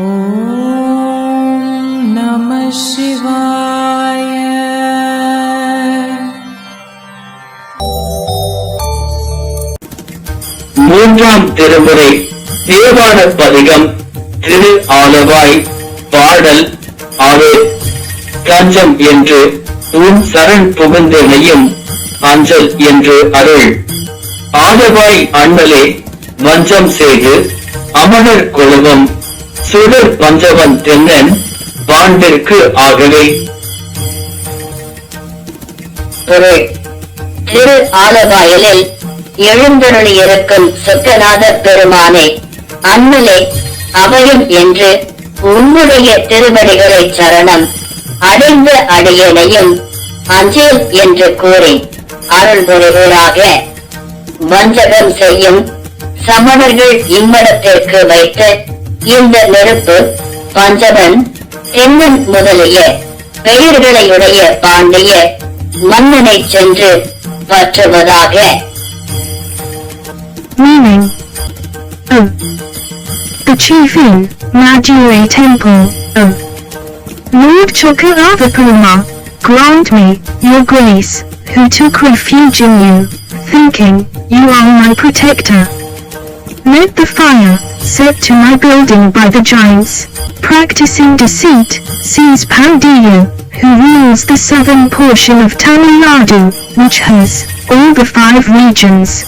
ஓம் நம சிவாய மூன்றாம் திருமுறை தேவார பதிகம் திரு ஆலவாய் பாடல் ஆறு. கஞ்சம் என்று உன் சரண் புகுந்தனையும் அஞ்சல் என்று அருள். ஆதவாய் அண்ணலே வஞ்சம் செய்து அமரர் குழுவம் சுடர் பஞ்சவன் தென்னன் பாண்டிற்கு ஆகவே. பொருள் திரு ஆலவாயலில் எழுந்தருளி இருக்கும் சொக்கநாத பெருமானே அண்ணலே அவையும் என்று உன்னுடைய திருவடிகளை சரணம் அடைந்த அடியனையும் அஞ்சேல் என்று கூறி அருள் புரிவீராக. வஞ்சகம் செய்யும் சமணர்கள் இம்மடத்திற்கு வைத்த இந்த நெருப்பு பஞ்சவன் தென்னன் முதலிய பெயர்களையுடைய பாண்டிய மன்னனை சென்று பற்றுவதாக Meaning. Oh. The chief inn, Madure Temple, oh. Lord Chokaravapuma, grant me, your grace, who took refuge in you, thinking, you are my protector. Let the fire, set to my building by the giants, practicing deceit, seize Pandiyu, who rules the southern portion of Tamil Nadu, which has all the five regions,